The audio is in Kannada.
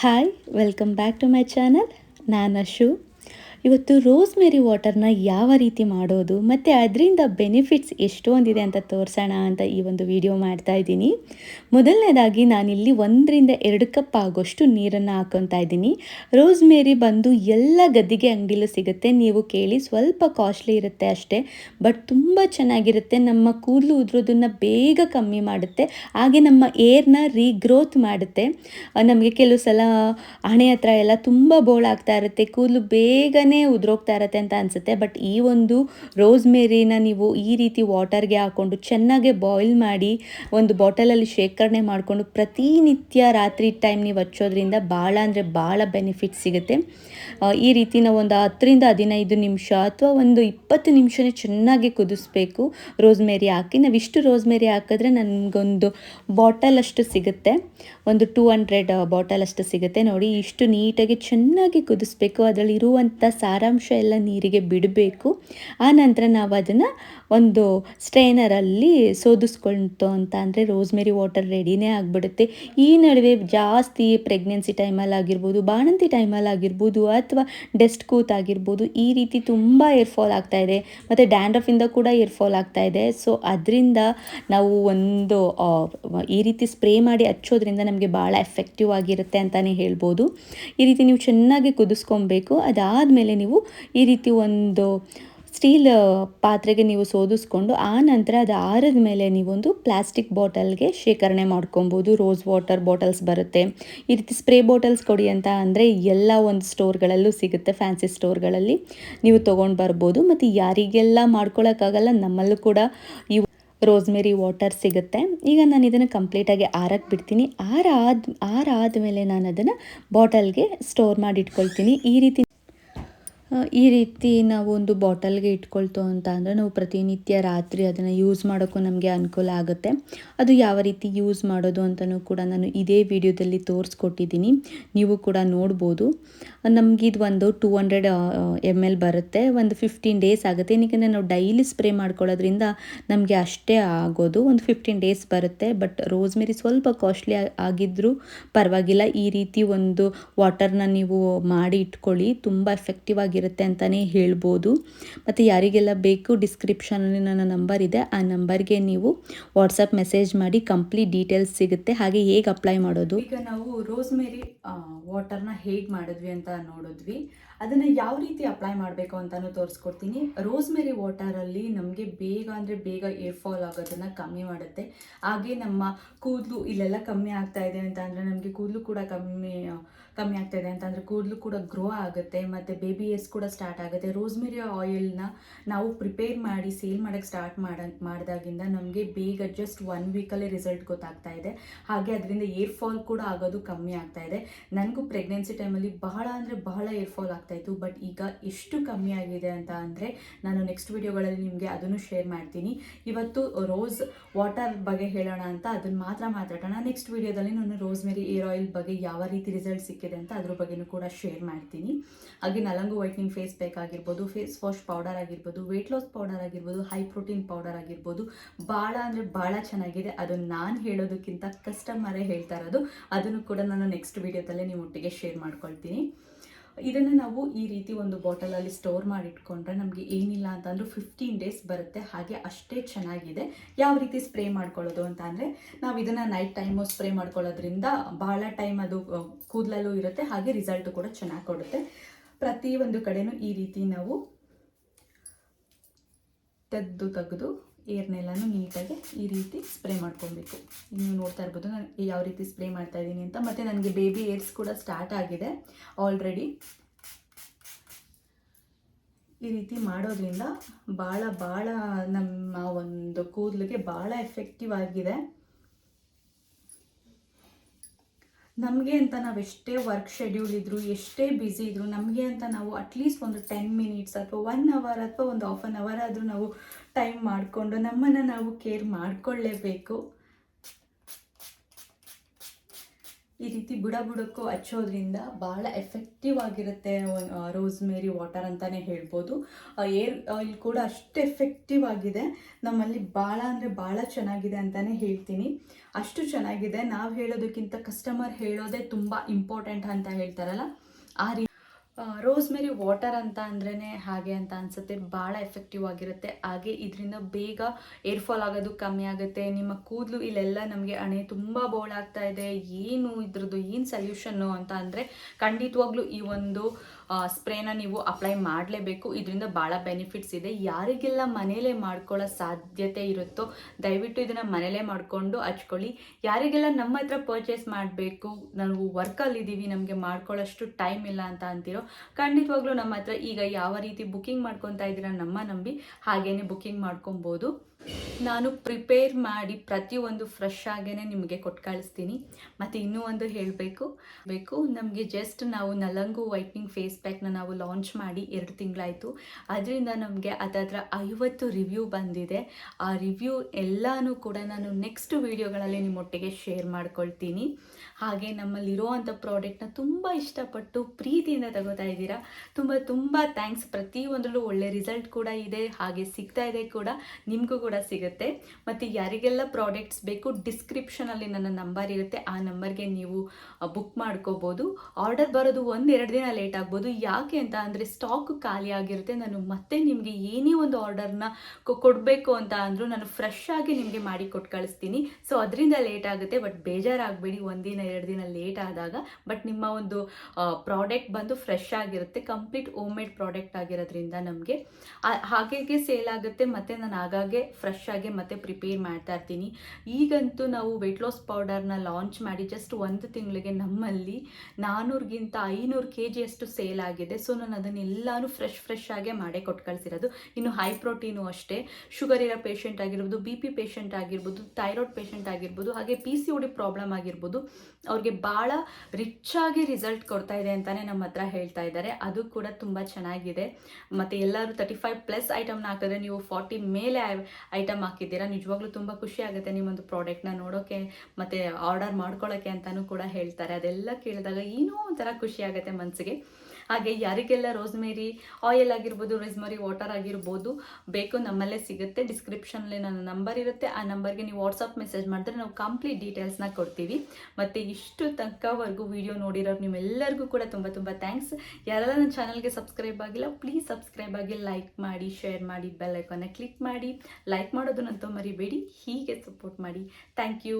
hi welcome back to my channel ನಾನು ಅಶು ಇವತ್ತು ರೋಸ್ಮೆರಿ ವಾಟರ್ನ ಯಾವ ರೀತಿ ಮಾಡೋದು, ಮತ್ತು ಅದರಿಂದ ಬೆನಿಫಿಟ್ಸ್ ಎಷ್ಟೊಂದಿದೆ ಅಂತ ತೋರಿಸೋಣ ಅಂತ ಈ ಒಂದು ವಿಡಿಯೋ ಮಾಡ್ತಾ ಇದ್ದೀನಿ. ಮೊದಲನೇದಾಗಿ ನಾನಿಲ್ಲಿ ಒಂದರಿಂದ ಎರಡು ಕಪ್ ಆಗೋಷ್ಟು ನೀರನ್ನು ಹಾಕೊತಾ ಇದ್ದೀನಿ. ರೋಸ್ಮೇರಿ ಬಂದು ಎಲ್ಲ ಗದ್ದಿಗೆ ಅಂಗಡಿಲೂ ಸಿಗುತ್ತೆ, ನೀವು ಕೇಳಿ ಸ್ವಲ್ಪ ಕಾಸ್ಟ್ಲಿ ಇರುತ್ತೆ ಅಷ್ಟೇ, ಬಟ್ ತುಂಬ ಚೆನ್ನಾಗಿರುತ್ತೆ. ನಮ್ಮ ಕೂದಲು ಉದುರೋದನ್ನು ಬೇಗ ಕಮ್ಮಿ ಮಾಡುತ್ತೆ, ಹಾಗೆ ನಮ್ಮ ಏರ್ನ ರೀಗ್ರೋತ್ ಮಾಡುತ್ತೆ. ನಮಗೆ ಕೆಲವು ಸಲ ಹಣೆ ಹತ್ರ ಎಲ್ಲ ತುಂಬ ಬೋಳಾಗ್ತಾ ಇರುತ್ತೆ, ಕೂದಲು ಬೇಗನೆ ಉದುರೋಗ್ತಾ ಇರತ್ತೆ ಅಂತ ಅನಿಸುತ್ತೆ. ಬಟ್ ಈ ಒಂದು ರೋಸ್ಮೇರಿನ ನೀವು ಈ ರೀತಿ ವಾಟರ್ಗೆ ಹಾಕ್ಕೊಂಡು ಚೆನ್ನಾಗೆ ಬಾಯ್ಲ್ ಮಾಡಿ ಒಂದು ಬಾಟಲಲ್ಲಿ ಶೇಖರಣೆ ಮಾಡಿಕೊಂಡು ಪ್ರತಿನಿತ್ಯ ರಾತ್ರಿ ಟೈಮ್ ನೀವು ಹಚ್ಚೋದ್ರಿಂದ ಭಾಳ ಅಂದರೆ ಭಾಳ ಬೆನಿಫಿಟ್ ಸಿಗುತ್ತೆ. ಈ ರೀತಿ ನಾವು ಒಂದು ಹತ್ತರಿಂದ ಹದಿನೈದು ನಿಮಿಷ ಅಥವಾ ಒಂದು ಇಪ್ಪತ್ತು ನಿಮಿಷನೇ ಚೆನ್ನಾಗಿ ಕುದಿಸ್ಬೇಕು ರೋಸ್ಮೇರಿ ಹಾಕಿ. ನಾವು ಇಷ್ಟು ರೋಸ್ಮೇರಿ ಹಾಕಿದ್ರೆ ನನಗೊಂದು ಬಾಟಲ್ ಅಷ್ಟು ಸಿಗುತ್ತೆ. ಒಂದು ಟೂ ಹಂಡ್ರೆಡ್ ಬಾಟಲ್ ಅಷ್ಟು ಸಿಗುತ್ತೆ. ನೋಡಿ, ಇಷ್ಟು ನೀಟಾಗಿ ಚೆನ್ನಾಗಿ ಕುದಿಸ್ಬೇಕು. ಅದರಲ್ಲಿ ಇರುವಂಥ ಸಾರಾಂಶ ಎಲ್ಲ ನೀರಿಗೆ ಬಿಡಬೇಕು. ಆ ನಂತರ ನಾವು ಅದನ್ನು ಒಂದು ಸ್ಟ್ರೈನರಲ್ಲಿ ಸೋದಿಸ್ಕೊಳ್ತು ಅಂತ ಅಂದರೆ ರೋಸ್ಮೆರಿ ವಾಟರ್ ರೆಡಿನೇ ಆಗಿಬಿಡುತ್ತೆ. ಈ ನಡುವೆ ಜಾಸ್ತಿ ಪ್ರೆಗ್ನೆನ್ಸಿ ಟೈಮಲ್ಲಿ ಆಗಿರ್ಬೋದು, ಬಾಣಂತಿ ಟೈಮಲ್ಲಿ ಆಗಿರ್ಬೋದು ಅಥವಾ ಡೆಸ್ಟ್ ಕೂತ್ ಆಗಿರ್ಬೋದು, ಈ ರೀತಿ ತುಂಬ ಏರ್ ಫಾಲ್ ಆಗ್ತಾ ಇದೆ. ಮತ್ತು ಡ್ಯಾಂಡ್ರಫಿಂದ ಕೂಡ ಏರ್ಫಾಲ್ ಆಗ್ತಾ ಇದೆ. ಸೊ ಅದರಿಂದ ನಾವು ಒಂದು ಈ ರೀತಿ ಸ್ಪ್ರೇ ಮಾಡಿ ಹಚ್ಚೋದ್ರಿಂದ ನಮಗೆ ಭಾಳ ಎಫೆಕ್ಟಿವ್ ಆಗಿರುತ್ತೆ ಅಂತಲೇ ಹೇಳ್ಬೋದು. ಈ ರೀತಿ ನೀವು ಚೆನ್ನಾಗಿ ಕುದಿಸ್ಕೊಬೇಕು. ಅದಾದಮೇಲೆ ನೀವು ಈ ರೀತಿ ಒಂದು ಸ್ಟೀಲ್ ಪಾತ್ರೆಗೆ ನೀವು ಸೋದಿಸ್ಕೊಂಡು ಆ ನಂತರ ಅದು ಆರಿದ ಮೇಲೆ ನೀವೊಂದು ಪ್ಲಾಸ್ಟಿಕ್ ಬಾಟಲ್ಗೆ ಶೇಖರಣೆ ಮಾಡ್ಕೊಬೋದು. ರೋಸ್ ವಾಟರ್ ಬಾಟಲ್ಸ್ ಬರುತ್ತೆ. ಈ ರೀತಿ ಸ್ಪ್ರೇ ಬಾಟಲ್ಸ್ ಕೊಡಿ ಅಂತ ಅಂದರೆ ಎಲ್ಲ ಒಂದು ಸ್ಟೋರ್ಗಳಲ್ಲೂ ಸಿಗುತ್ತೆ. ಫ್ಯಾನ್ಸಿ ಸ್ಟೋರ್ಗಳಲ್ಲಿ ನೀವು ತೊಗೊಂಡು ಬರ್ಬೋದು. ಮತ್ತು ಯಾರಿಗೆಲ್ಲ ಮಾಡ್ಕೊಳ್ಳೋಕ್ಕಾಗಲ್ಲ ನಮ್ಮಲ್ಲೂ ಕೂಡ ಈ ರೋಸ್ಮೆರಿ ವಾಟರ್ ಸಿಗುತ್ತೆ. ಈಗ ನಾನು ಇದನ್ನು ಕಂಪ್ಲೀಟಾಗಿ ಆರಕ್ಕೆ ಬಿಡ್ತೀನಿ. ಆರಾದ ಆರಾದಮೇಲೆ ನಾನು ಅದನ್ನು ಬಾಟಲ್ಗೆ ಸ್ಟೋರ್ ಮಾಡಿ ಇಟ್ಕೊಳ್ತೀನಿ. ಈ ರೀತಿ ಈ ರೀತಿ ನಾವು ಒಂದು ಬಾಟಲ್ಗೆ ಇಟ್ಕೊಳ್ತು ಅಂತ ಅಂದರೆ ನಾವು ಪ್ರತಿನಿತ್ಯ ರಾತ್ರಿ ಅದನ್ನು ಯೂಸ್ ಮಾಡೋಕ್ಕೂ ನಮಗೆ ಅನುಕೂಲ ಆಗುತ್ತೆ. ಅದು ಯಾವ ರೀತಿ ಯೂಸ್ ಮಾಡೋದು ಅಂತಲೂ ಕೂಡ ನಾನು ಇದೇ ವಿಡಿಯೋದಲ್ಲಿ ತೋರಿಸ್ಕೊಟ್ಟಿದ್ದೀನಿ. ನೀವು ಕೂಡ ನೋಡ್ಬೋದು. ನಮಗಿದು ಒಂದು ಟೂ ಹಂಡ್ರೆಡ್ ಎಂ ಎಲ್ ಬರುತ್ತೆ. ಒಂದು ಫಿಫ್ಟೀನ್ ಡೇಸ್ ಆಗುತ್ತೆ. ಏನಕ್ಕೆ ನಾವು ಡೈಲಿ ಸ್ಪ್ರೇ ಮಾಡ್ಕೊಳ್ಳೋದ್ರಿಂದ ನಮಗೆ ಅಷ್ಟೇ ಆಗೋದು. ಒಂದು ಫಿಫ್ಟೀನ್ ಡೇಸ್ ಬರುತ್ತೆ. ಬಟ್ ರೋಸ್ಮೆರಿ ಸ್ವಲ್ಪ ಕಾಸ್ಟ್ಲಿ ಆಗಿದ್ದರೂ ಪರವಾಗಿಲ್ಲ. ಈ ರೀತಿ ಒಂದು ವಾಟರ್ನ ನೀವು ಮಾಡಿ ಇಟ್ಕೊಳ್ಳಿ. ತುಂಬ ಎಫೆಕ್ಟಿವ್ ಆಗಿರುತ್ತೆ ಅಂತಲೇ ಹೇಳ್ಬೋದು. ಮತ್ತು ಯಾರಿಗೆಲ್ಲ ಬೇಕು ಡಿಸ್ಕ್ರಿಪ್ಷನಲ್ಲಿ ನನ್ನ ನಂಬರ್ ಇದೆ, ಆ ನಂಬರ್ಗೆ ನೀವು ವಾಟ್ಸಪ್ ಮೆಸೇಜ್ ಮಾಡಿ ಕಂಪ್ಲೀಟ್ ಡೀಟೇಲ್ಸ್ ಸಿಗುತ್ತೆ. ಹಾಗೆ ಹೇಗೆ ಅಪ್ಲೈ ಮಾಡೋದು? ಈಗ ನಾವು ರೋಸ್ಮೇರಿ ವಾಟರ್ನ ಹೇಗೆ ಮಾಡಿದ್ವಿ ಅಂತ ನೋಡಿದ್ವಿ. ಅದನ್ನು ಯಾವ ರೀತಿ ಅಪ್ಲೈ ಮಾಡಬೇಕು ಅಂತಲೂ ತೋರಿಸ್ಕೊಡ್ತೀನಿ. ರೋಸ್ಮೆರಿ ವಾಟರಲ್ಲಿ ನಮಗೆ ಬೇಗ ಅಂದರೆ ಬೇಗ ಏರ್ ಫಾಲ್ ಆಗೋದನ್ನು ಕಮ್ಮಿ ಮಾಡುತ್ತೆ. ಹಾಗೆ ನಮ್ಮ ಕೂದಲು ಇಲ್ಲೆಲ್ಲ ಕಮ್ಮಿ ಆಗ್ತಾ ಇದೆ ಅಂತ ಅಂದರೆ ನಮಗೆ ಕೂದಲು ಕೂಡ ಕಮ್ಮಿ ಕಮ್ಮಿ ಆಗ್ತಾ ಇದೆ ಅಂತಂದರೆ ಕೂದಲು ಕೂಡ ಗ್ರೋ ಆಗುತ್ತೆ ಮತ್ತು ಬೇಬಿ ಏರ್ಸ್ ಕೂಡ ಸ್ಟಾರ್ಟ್ ಆಗುತ್ತೆ. ರೋಸ್ಮೆರಿ ಆಯಿಲ್ನ ನಾವು ಪ್ರಿಪೇರ್ ಮಾಡಿ ಸೇಲ್ ಮಾಡೋಕ್ಕೆ ಸ್ಟಾರ್ಟ್ ಮಾಡ, ಮಾಡಿದಾಗಿಂದ ನಮಗೆ ಬೇಗ ಜಸ್ಟ್ ಒನ್ ವೀಕಲ್ಲೇ ರಿಸಲ್ಟ್ ಗೊತ್ತಾಗ್ತಾ ಇದೆ. ಹಾಗೆ ಅದರಿಂದ ಏರ್ ಫಾಲ್ ಕೂಡ ಆಗೋದು ಕಮ್ಮಿ ಆಗ್ತಾ ಇದೆ. ನನಗೂ ಪ್ರೆಗ್ನೆನ್ಸಿ ಟೈಮಲ್ಲಿ ಬಹಳ ಅಂದರೆ ಬಹಳ ಏರ್ ಫಾಲ್ ಆಗ್ತಾಯಿತ್ತು ಬಟ್ ಈಗ ಎಷ್ಟು ಕಮ್ಮಿ ಆಗಿದೆ ಅಂತ ಅಂದರೆ ನಾನು ನೆಕ್ಸ್ಟ್ ವಿಡಿಯೋಗಳಲ್ಲಿ ನಿಮಗೆ ಅದನ್ನು ಶೇರ್ ಮಾಡ್ತೀನಿ. ಇವತ್ತು ರೋಸ್ ವಾಟರ್ ಬಗ್ಗೆ ಹೇಳೋಣ ಅಂತ ಅದನ್ನು ಮಾತ್ರ ಮಾತಾಡೋಣ. ನೆಕ್ಸ್ಟ್ ವಿಡಿಯೋದಲ್ಲಿ ನಾನು ರೋಸ್ಮೆರಿ ಏರ್ ಆಯಿಲ್ ಬಗ್ಗೆ ಯಾವ ರೀತಿ ರಿಸಲ್ಟ್ ಸಿಕ್ಕಿದೆ ಅಂತ ಅದ್ರ ಬಗ್ಗೆನೂ ಕೂಡ ಶೇರ್ ಮಾಡ್ತೀನಿ. ಹಾಗೆ ನಲಂಗು ವೈಟ್ನಿಂಗ್ ಫೇಸ್ ಪ್ಯಾಕ್ ಆಗಿರ್ಬೋದು ಫೇಸ್ ವಾಶ್ ಪೌಡರ್ ಆಗಿರ್ಬೋದು ವೆಯ್ಟ್ ಲಾಸ್ ಪೌಡರ್ ಆಗಿರ್ಬೋದು ಹೈ ಪ್ರೋಟೀನ್ ಪೌಡರ್ ಆಗಿರ್ಬೋದು ಭಾಳ ಅಂದರೆ ಭಾಳ ಚೆನ್ನಾಗಿದೆ. ಅದನ್ನು ನಾನು ಹೇಳೋದಕ್ಕಿಂತ ಕಸ್ಟಮರೇ ಹೇಳ್ತಾ ಇರೋದು. ಅದನ್ನು ಕೂಡ ನಾನು ನೆಕ್ಸ್ಟ್ ವಿಡಿಯೋದಲ್ಲೇ ನಿಮ್ಮ ಒಟ್ಟಿಗೆ ಶೇರ್ ಮಾಡ್ಕೊಳ್ತೀನಿ. ಇದನ್ನು ನಾವು ಈ ರೀತಿ ಒಂದು ಬಾಟಲಲ್ಲಿ ಸ್ಟೋರ್ ಮಾಡಿಟ್ಕೊಂಡ್ರೆ ನಮಗೆ ಏನಿಲ್ಲ ಅಂತಂದ್ರೂ ಫಿಫ್ಟೀನ್ ಡೇಸ್ ಬರುತ್ತೆ. ಹಾಗೆ ಅಷ್ಟೇ ಚೆನ್ನಾಗಿದೆ. ಯಾವ ರೀತಿ ಸ್ಪ್ರೇ ಮಾಡ್ಕೊಳ್ಳೋದು ಅಂತ ಅಂದರೆ, ನಾವು ಇದನ್ನು ನೈಟ್ ಟೈಮು ಸ್ಪ್ರೇ ಮಾಡ್ಕೊಳ್ಳೋದ್ರಿಂದ ಭಾಳ ಟೈಮ್ ಅದು ಕೂದಲಲ್ಲೂ ಇರುತ್ತೆ. ಹಾಗೆ ರಿಸಲ್ಟು ಕೂಡ ಚೆನ್ನಾಗಿ ಕೊಡುತ್ತೆ. ಒಂದು ಕಡೆನೂ ಈ ರೀತಿ ನಾವು ತೆಗೆದು ತೆಗೆದು ಏರ್ನೆಲ್ಲನೂ ನೀಟಾಗಿ ಈ ರೀತಿ ಸ್ಪ್ರೇ ಮಾಡ್ಕೊಬೇಕು. ನೀವು ನೋಡ್ತಾ ಇರ್ಬೋದು ನಾನು ಯಾವ ರೀತಿ ಸ್ಪ್ರೇ ಮಾಡ್ತಾ ಇದ್ದೀನಿ ಅಂತ. ಮತ್ತು ನನಗೆ ಬೇಬಿ ಏರ್ಸ್ ಕೂಡ ಸ್ಟಾರ್ಟ್ ಆಗಿದೆ. ಆಲ್ರೆಡಿ ಈ ರೀತಿ ಮಾಡೋದ್ರಿಂದ ಭಾಳ ಭಾಳ ನಮ್ಮ ಒಂದು ಕೂದಲಿಗೆ ಭಾಳ ಎಫೆಕ್ಟಿವ್ ಆಗಿದೆ. ನಮಗೆ ಅಂತ ನಾವು ಎಷ್ಟೇ ವರ್ಕ್ ಶೆಡ್ಯೂಲ್ ಇದ್ದರೂ ಎಷ್ಟೇ ಬ್ಯುಸಿ ಇದ್ದರೂ ನಮಗೆ ಅಂತ ನಾವು ಅಟ್ಲೀಸ್ಟ್ ಒಂದು ಟೆನ್ ಮಿನಿಟ್ಸ್ ಅಥವಾ ಒನ್ ಅವರ್ ಅಥವಾ ಒಂದು ಹಾಫ್ ಆನ್ ಅವರ್ ಆದರೂ ನಾವು ಟೈಮ್ ಮಾಡಿಕೊಂಡು ನಮ್ಮನ್ನು ನಾವು ಕೇರ್ ಮಾಡಿಕೊಳ್ಳೇಬೇಕು ಈ ರೀತಿ ಬುಡ ಬುಡಕ್ಕೂ ಹಚ್ಚೋದ್ರಿಂದ ಭಾಳ ಎಫೆಕ್ಟಿವ್ ಆಗಿರುತ್ತೆ ರೋಸ್ಮೇರಿ ವಾಟರ್ ಅಂತಲೇ ಹೇಳ್ಬೋದು. ಏರ್ ಆಯಿಲ್ ಕೂಡ ಅಷ್ಟು ಎಫೆಕ್ಟಿವ್ ಆಗಿದೆ. ನಮ್ಮಲ್ಲಿ ಭಾಳ ಅಂದರೆ ಭಾಳ ಚೆನ್ನಾಗಿದೆ ಅಂತಲೇ ಹೇಳ್ತೀನಿ. ಅಷ್ಟು ಚೆನ್ನಾಗಿದೆ. ನಾವು ಹೇಳೋದಕ್ಕಿಂತ ಕಸ್ಟಮರ್ ಹೇಳೋದೇ ತುಂಬ ಇಂಪಾರ್ಟೆಂಟ್ ಅಂತ ಹೇಳ್ತಾರಲ್ಲ? ಆ ರೀ ರೋಸ್ಮೆರಿ ವಾಟರ್ ಅಂತ ಅಂದ್ರೇ ಹಾಗೆ ಅಂತ ಅನ್ಸುತ್ತೆ. ಭಾಳ ಎಫೆಕ್ಟಿವ್ ಆಗಿರುತ್ತೆ. ಹಾಗೆ ಇದರಿಂದ ಬೇಗ ಏರ್ ಫಾಲ್ ಆಗೋದು ಕಮ್ಮಿ ಆಗುತ್ತೆ. ನಿಮ್ಮ ಕೂದಲು ಇಲ್ಲೆಲ್ಲ ನಮಗೆ ಹಣೆ ತುಂಬ ಆಗ್ತಾ ಇದೆ. ಏನು ಇದ್ರದ್ದು, ಏನು ಸೊಲ್ಯೂಷನ್ನು ಅಂತ ಅಂದರೆ ಖಂಡಿತವಾಗ್ಲೂ ಈ ಒಂದು ಸ್ಪ್ರೇನ ನೀವು ಅಪ್ಲೈ ಮಾಡಲೇಬೇಕು. ಇದರಿಂದ ಭಾಳ ಬೆನಿಫಿಟ್ಸ್ ಇದೆ. ಯಾರಿಗೆಲ್ಲ ಮನೇಲೇ ಮಾಡ್ಕೊಳ್ಳೋ ಸಾಧ್ಯತೆ ಇರುತ್ತೋ, ದಯವಿಟ್ಟು ಇದನ್ನು ಮನೇಲೇ ಮಾಡಿಕೊಂಡು ಹಚ್ಕೊಳ್ಳಿ. ಯಾರಿಗೆಲ್ಲ ನಮ್ಮ ಹತ್ರ ಪರ್ಚೇಸ್ ಮಾಡಬೇಕು, ನಾವು ವರ್ಕಲ್ಲಿದ್ದೀವಿ ನಮಗೆ ಮಾಡ್ಕೊಳ್ಳೋಷ್ಟು ಟೈಮ್ ಇಲ್ಲ ಅಂತ ಅಂತಿರೋ ಖಂಡಿತವಾಗ್ಲೂ ನಮ್ಮ ಹತ್ರ ಈಗ ಯಾವ ರೀತಿ ಬುಕ್ಕಿಂಗ್ ಮಾಡ್ಕೊತಾ ಇದ್ದೀರಾ ನಮ್ಮ ನಂಬಿ ಹಾಗೇನೆ ಬುಕ್ಕಿಂಗ್ ಮಾಡ್ಕೊಬೋದು. ನಾನು ಪ್ರಿಪೇರ್ ಮಾಡಿ ಪ್ರತಿಯೊಂದು ಫ್ರೆಶ್ ಆಗೇ ನಿಮಗೆ ಕೊಟ್ಟು ಕಳಿಸ್ತೀನಿ. ಮತ್ತು ಇನ್ನೂ ಒಂದು ಹೇಳಬೇಕು. ಬೇಕು, ನಮಗೆ ಜಸ್ಟ್ ನಾವು ನಲಂಗು ವೈಟ್ನಿಂಗ್ ಫೇಸ್ ಪ್ಯಾಕ್ನ ನಾವು ಲಾಂಚ್ ಮಾಡಿ ಎರಡು ತಿಂಗಳಾಯಿತು. ಅದರಿಂದ ನಮಗೆ ಅದರ ಐವತ್ತು ರಿವ್ಯೂ ಬಂದಿದೆ. ಆ ರಿವ್ಯೂ ಎಲ್ಲನೂ ಕೂಡ ನಾನು ನೆಕ್ಸ್ಟ್ ವೀಡಿಯೋಗಳಲ್ಲಿ ನಿಮ್ಮೊಟ್ಟಿಗೆ ಶೇರ್ ಮಾಡ್ಕೊಳ್ತೀನಿ. ಹಾಗೆ ನಮ್ಮಲ್ಲಿರೋವಂಥ ಪ್ರಾಡಕ್ಟ್ನ ತುಂಬ ಇಷ್ಟಪಟ್ಟು ಪ್ರೀತಿಯಿಂದ ತಗೋತಾ ಇದ್ದೀರಾ? ತುಂಬ ತುಂಬ ಥ್ಯಾಂಕ್ಸ್ ಪ್ರತಿಯೊಂದರಲ್ಲೂ ಒಳ್ಳೆ ರಿಸಲ್ಟ್ ಕೂಡ ಇದೆ. ಹಾಗೆ ಸಿಗ್ತಾ ಇದೆ ಕೂಡ. ನಿಮಗೂ ಕೂಡ ಸಿಗುತ್ತೆ. ಮತ್ತು ಯಾರಿಗೆಲ್ಲ ಪ್ರಾಡಕ್ಟ್ಸ್ ಬೇಕು ಡಿಸ್ಕ್ರಿಪ್ಷನಲ್ಲಿ ನನ್ನ ನಂಬರ್ ಇರುತ್ತೆ. ಆ ನಂಬರ್ಗೆ ನೀವು ಬುಕ್ ಮಾಡ್ಕೋಬೋದು. ಆರ್ಡರ್ ಬರೋದು ಒಂದೆರಡು ದಿನ ಲೇಟ್ ಆಗ್ಬೋದು. ಯಾಕೆ ಅಂತ ಅಂದರೆ ಸ್ಟಾಕ್ ಖಾಲಿ ಆಗಿರುತ್ತೆ. ನಾನು ಮತ್ತೆ ನಿಮಗೆ ಏನೇ ಒಂದು ಆರ್ಡರ್ನ ಕೊಡಬೇಕು ಅಂತ ಅಂದರೂ ನಾನು ಫ್ರೆಶ್ ಆಗಿ ನಿಮಗೆ ಮಾಡಿ ಕೊಟ್ಟು ಕಳಿಸ್ತೀನಿ. ಸೊ ಅದರಿಂದ ಲೇಟ್ ಆಗುತ್ತೆ. ಬಟ್ ಬೇಜಾರಾಗಬೇಡಿ. ಒಂದಿನ ಎರಡು ದಿನ ಲೇಟ್ ಆದಾಗ. ಬಟ್ ನಿಮ್ಮ ಒಂದು ಪ್ರಾಡಕ್ಟ್ ಬಂದು ಫ್ರೆಶ್ ಆಗಿರುತ್ತೆ. ಕಂಪ್ಲೀಟ್ ಹೋಮ್ ಮೇಡ್ ಪ್ರಾಡಕ್ಟ್ ಆಗಿರೋದ್ರಿಂದ ನಮಗೆ. ಹಾಗೆ ಸೇಲ್ ಆಗುತ್ತೆ. ಮತ್ತು ನಾನು ಆಗಾಗೆ ಫ್ರೆಶ್ ಆಗಿ ಮತ್ತೆ ಪ್ರಿಪೇರ್ ಮಾಡ್ತಾ ಇರ್ತೀನಿ. ಈಗಂತೂ ನಾವು ವೆಯ್ಟ್ ಲಾಸ್ ಪೌಡರ್ನ ಲಾಂಚ್ ಮಾಡಿ ಜಸ್ಟ್ ಒಂದು ತಿಂಗಳಿಗೆ ನಮ್ಮಲ್ಲಿ ನಾನ್ನೂರಿಗಿಂತ ಐನೂರು ಕೆ ಜಿಯಷ್ಟು ಸೇಲ್ ಆಗಿದೆ. ಸೊ ನಾನು ಅದನ್ನೆಲ್ಲನೂ ಫ್ರೆಶ್ ಫ್ರೆಶ್ ಆಗೇ ಮಾಡೇ ಕೊಟ್ಟು ಕಳಿಸಿರೋದು. ಇನ್ನು ಹೈ ಪ್ರೋಟೀನು ಅಷ್ಟೇ. ಶುಗರ್ ಇರೋ ಪೇಷಂಟ್ ಆಗಿರ್ಬೋದು ಬಿ ಪಿ ಪೇಷಂಟ್ ಆಗಿರ್ಬೋದು ಥೈರಾಯ್ಡ್ ಪೇಷಂಟ್ ಆಗಿರ್ಬೋದು, ಹಾಗೆ ಪಿ ಸಿ ಡಿ ಪ್ರಾಬ್ಲಮ್ ಆಗಿರ್ಬೋದು, ಅವ್ರಿಗೆ ಭಾಳ ರಿಚ್ ಆಗಿ ರಿಸಲ್ಟ್ ಕೊಡ್ತಾ ಇದೆ ಅಂತಲೇ ನಮ್ಮ ಹತ್ರ ಹೇಳ್ತಾ ಇದ್ದಾರೆ. ಅದು ಕೂಡ ತುಂಬ ಚೆನ್ನಾಗಿದೆ. ಮತ್ತು ಎಲ್ಲರೂ ತರ್ಟಿ ಫೈವ್ ಪ್ಲಸ್ ಐಟಮ್ನ ಹಾಕಿದ್ರೆ ನೀವು ಫಾರ್ಟಿ ಮೇಲೆ ಐಟಮ್ ಹಾಕಿದ್ದೀರಾ? ನಿಜವಾಗ್ಲೂ ತುಂಬ ಖುಷಿ ಆಗುತ್ತೆ ನಿಮ್ಮೊಂದು ಪ್ರಾಡಕ್ಟ್ನ ನೋಡೋಕ್ಕೆ ಮತ್ತು ಆರ್ಡರ್ ಮಾಡ್ಕೊಳ್ಳೋಕ್ಕೆ ಅಂತಲೂ ಕೂಡ ಹೇಳ್ತಾರೆ. ಅದೆಲ್ಲ ಕೇಳಿದಾಗ ಏನೋ ಒಂಥರ ಖುಷಿ ಆಗುತ್ತೆ ಮನಸ್ಸಿಗೆ ಹಾಗೆ ಯಾರಿಗೆಲ್ಲ ರೋಸ್ಮೇರಿ ಆಯಿಲ್ ಆಗಿರ್ಬೋದು, ರೋಸ್ಮರಿ ವಾಟರ್ ಆಗಿರ್ಬೋದು ಬೇಕು ನಮ್ಮಲ್ಲೇ ಸಿಗುತ್ತೆ. ಡಿಸ್ಕ್ರಿಪ್ಷನಲ್ಲಿ ನನ್ನ ನಂಬರ್ ಇರುತ್ತೆ. ಆ ನಂಬರ್ಗೆ ನೀವು ವಾಟ್ಸಪ್ ಮೆಸೇಜ್ ಮಾಡಿದ್ರೆ ನಾವು ಕಂಪ್ಲೀಟ್ ಡೀಟೇಲ್ಸ್ನ ಕೊಡ್ತೀವಿ. ಮತ್ತು ಇಷ್ಟು ತನಕವರೆಗೂ ವಿಡಿಯೋ ನೋಡಿರೋರು ನಿಮ್ಮೆಲ್ಲರಿಗೂ ಕೂಡ ತುಂಬ ತುಂಬ ಥ್ಯಾಂಕ್ಸ್. ಯಾರೆಲ್ಲ ನನ್ನ ಚಾನಲ್ಗೆ ಸಬ್ಸ್ಕ್ರೈಬ್ ಆಗಿಲ್ಲ, ಪ್ಲೀಸ್ ಸಬ್ಸ್ಕ್ರೈಬ್ ಆಗಿ ಲೈಕ್ ಮಾಡಿ, ಶೇರ್ ಮಾಡಿ, ಬೆಲ್ ಐಕಾನ್ನ ಕ್ಲಿಕ್ ಮಾಡಿ. ಲೈಕ್ ಮಾಡೋದನ್ನಂತೂ ನಂತ ಮರಿಬೇಡಿ, ಹೀಗೆ ಸಪೋರ್ಟ್ ಮಾಡಿ. Thank you.